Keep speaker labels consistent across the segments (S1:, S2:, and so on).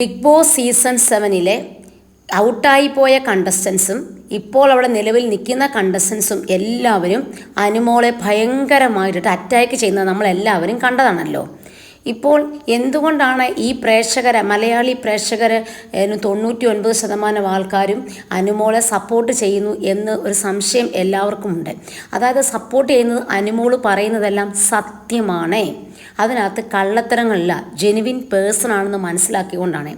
S1: Big boss season സെവനിലെ ഔട്ടായി പോയ കണ്ടസ്റ്റൻസും ഇപ്പോൾ അവിടെ നിലവിൽ നിൽക്കുന്ന കണ്ടസ്റ്റൻസും എല്ലാവരും അനുമോളെ ഭയങ്കരമായിട്ട് അറ്റാക്ക് ചെയ്യുന്നത് നമ്മളെല്ലാവരും കണ്ടതാണല്ലോ. ഇപ്പോൾ എന്തുകൊണ്ടാണ് ഈ പ്രേക്ഷകരെ മലയാളി പ്രേക്ഷകർ തൊണ്ണൂറ്റി ഒൻപത് ശതമാനം ആൾക്കാരും അനുമോളെ സപ്പോർട്ട് ചെയ്യുന്നു എന്ന് ഒരു സംശയം എല്ലാവർക്കും ഉണ്ട്. അതായത് സപ്പോർട്ട് ചെയ്യുന്നത് അനുമോൾ പറയുന്നതെല്ലാം സത്യമാണ്. അതിനകത്ത് കള്ളത്തരങ്ങളില്ല ജെനുവിൻ പേഴ്സൺ ആണെന്ന് മനസ്സിലാക്കിക്കൊണ്ടാണ്.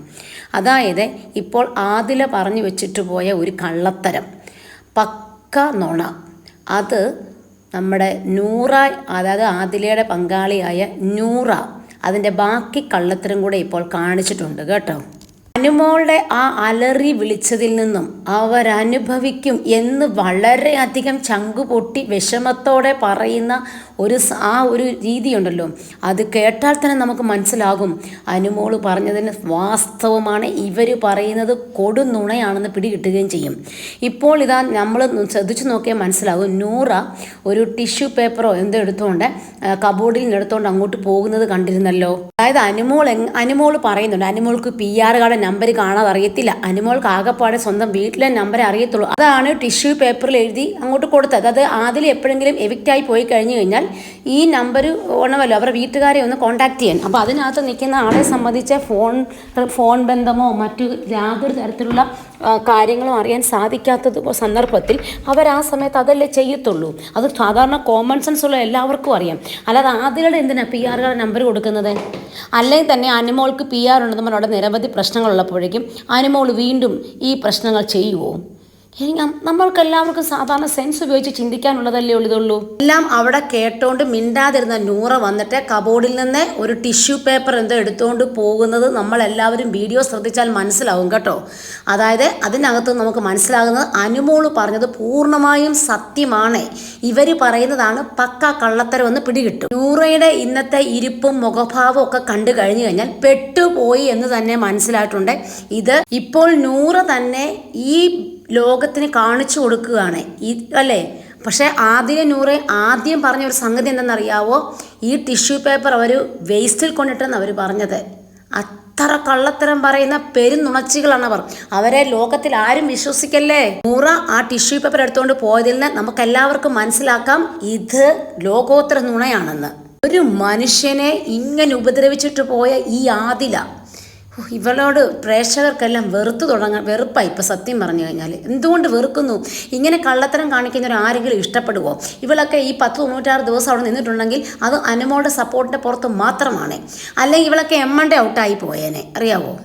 S1: അതായത് ഇപ്പോൾ ആദില പറഞ്ഞു വെച്ചിട്ട് പോയ ഒരു കള്ളത്തരം പക്ക നുണ. അത് നമ്മുടെ നൂറ അതായത് ആദിലയുടെ പങ്കാളിയായ നൂറ അതിന്റെ ബാക്കി കള്ളത്തരം കൂടെ ഇപ്പോൾ കാണിച്ചിട്ടുണ്ട് കേട്ടോ. അനുമോളുടെ ആ അലറി വിളിച്ചതിൽ നിന്നും അവരനുഭവിക്കും എന്ന് വളരെയധികം ചങ്കു പൊട്ടി വിഷമത്തോടെ പറയുന്ന ഒരു ആ ഒരു രീതിയുണ്ടല്ലോ. അത് കേട്ടാൽ തന്നെ നമുക്ക് മനസ്സിലാകും. അനുമോൾ പറഞ്ഞതിന് വാസ്തവമാണ് ഇവർ പറയുന്നത് കൊടുനുണയാണെന്ന് പിടികിട്ടുകയും ചെയ്യും. ഇപ്പോൾ ഇതാ നമ്മൾ ശ്രദ്ധിച്ചു നോക്കിയാൽ മനസ്സിലാകും. നൂറ ഒരു ടിഷ്യൂ പേപ്പറോ എന്തോ എടുത്തുകൊണ്ട് കബോർഡിൽ നിന്ന് എടുത്തുകൊണ്ട് അങ്ങോട്ട് പോകുന്നത് കണ്ടിരുന്നല്ലോ. അതായത് അനുമോൾ അനുമോൾ പറയുന്നുണ്ട്. അനുമോൾക്ക് പി കാർഡ് നമ്പർ കാണാതെ അറിയത്തില്ല. അനുമോൾക്ക് ആകെപ്പാടെ സ്വന്തം വീട്ടിലെ നമ്പർ അറിയത്തുള്ളൂ. അതാണ് ടിഷ്യൂ പേപ്പറിൽ എഴുതി അങ്ങോട്ട് കൊടുത്തത്. അത് അതിൽ എപ്പോഴെങ്കിലും എവിക്റ്റായി പോയി കഴിഞ്ഞു കഴിഞ്ഞാൽ ഈ നമ്പർ ഓണമല്ലോ അവരുടെ വീട്ടുകാരെ ഒന്ന് കോൺടാക്ട് ചെയ്യാൻ. അപ്പോൾ അതിനകത്ത് നിൽക്കുന്ന ആളെ സംബന്ധിച്ച ഫോൺ ഫോൺ ബന്ധമോ മറ്റു യാതൊരു തരത്തിലുള്ള കാര്യങ്ങളും അറിയാൻ സാധിക്കാത്തത് സന്ദർഭത്തിൽ അവർ ആ സമയത്ത് അതല്ലേ ചെയ്യത്തുള്ളൂ. അത് സാധാരണ കോമൺ സെൻസ് ഉള്ള എല്ലാവർക്കും അറിയാം. അല്ലാതെ ആദ്യകളുടെ എന്തിനാ പി ആറുകാരുടെ നമ്പർ കൊടുക്കുന്നത്? അല്ലെങ്കിൽ തന്നെ അനുമോൾക്ക് പി ആർ ഉണ്ടെന്ന് പറഞ്ഞ അവിടെ നിരവധി പ്രശ്നങ്ങളുള്ളപ്പോഴേക്കും അനുമോൾ വീണ്ടും ഈ പ്രശ്നങ്ങൾ ചെയ്യുമോ ഇനി നം- സാധാരണ സെൻസ് ഉപയോഗിച്ച് ചിന്തിക്കാനുള്ളതല്ലേ ഉള്ളതുള്ളൂ? എല്ലാം അവിടെ കേട്ടോണ്ട് മിണ്ടാതിരുന്ന നൂറ വന്നിട്ട് കബോർഡിൽ നിന്ന് ഒരു ടിഷ്യൂ പേപ്പർ എന്തോ എടുത്തുകൊണ്ട് പോകുന്നത് നമ്മളെല്ലാവരും വീഡിയോ ശ്രദ്ധിച്ചാൽ മനസ്സിലാവും കേട്ടോ. അതായത് അതിനകത്ത് നമുക്ക് മനസ്സിലാകുന്നത് അനുമോൾ പറഞ്ഞത് പൂർണമായും സത്യമാണ്. ഇവർ പറയുന്നതാണ് പക്ക കള്ളത്തരമെന്ന് പിടികിട്ടും. നൂറയുടെ ഇന്നത്തെ ഇരിപ്പും മുഖഭാവവും ഒക്കെ കണ്ടു കഴിഞ്ഞു കഴിഞ്ഞാൽ പെട്ടുപോയി എന്ന് തന്നെ മനസ്സിലായിട്ടുണ്ട്. ഇത് ഇപ്പോൾ നൂറ തന്നെ ഈ ലോകത്തിന് കാണിച്ചു കൊടുക്കുകയാണ്. ഈ അല്ലേ? പക്ഷേ ആദ്യ നൂറെ ആദ്യം പറഞ്ഞ ഒരു സംഗതി എന്തെന്നറിയാവോ? ഈ ടിഷ്യൂ പേപ്പർ അവർ വേസ്റ്റിൽ കൊണ്ടിട്ടെന്ന് അവർ പറഞ്ഞത്. അത്ര കള്ളത്തരം പറയുന്ന പെരുന്നുണച്ചികളാണ് അവർ. അവരെ ലോകത്തിൽ ആരും വിശ്വസിക്കല്ലേ? നൂറ ആ ടിഷ്യൂ പേപ്പർ എടുത്തുകൊണ്ട് പോയതിൽ നിന്ന് നമുക്ക് എല്ലാവർക്കും മനസ്സിലാക്കാം ഇത് ലോകോത്തര നുണയാണെന്ന്. ഒരു മനുഷ്യനെ ഇങ്ങനെ ഉപദ്രവിച്ചിട്ട് പോയ ഈ ആദില ഇവളോട് പ്രേക്ഷകർക്കെല്ലാം വെറുത്തു തുടങ്ങാൻ വെറുപ്പായി. ഇപ്പം സത്യം പറഞ്ഞു കഴിഞ്ഞാൽ എന്തുകൊണ്ട് വെറുക്കുന്നു? ഇങ്ങനെ കള്ളത്തരം കാണിക്കുന്നവർ ആരെങ്കിലും ഇഷ്ടപ്പെടുവോ? ഇവളൊക്കെ ഈ പത്ത് തൊണ്ണൂറ്റാറ് ദിവസം അവിടെ നിന്നിട്ടുണ്ടെങ്കിൽ അത് അനുമോളുടെ സപ്പോർട്ടിന്റെ പുറത്ത് മാത്രമാണ്. അല്ലെങ്കിൽ ഇവളൊക്കെ എമ്മണ്ടെ ഔട്ടായി പോയേനെ. അറിയാവോ?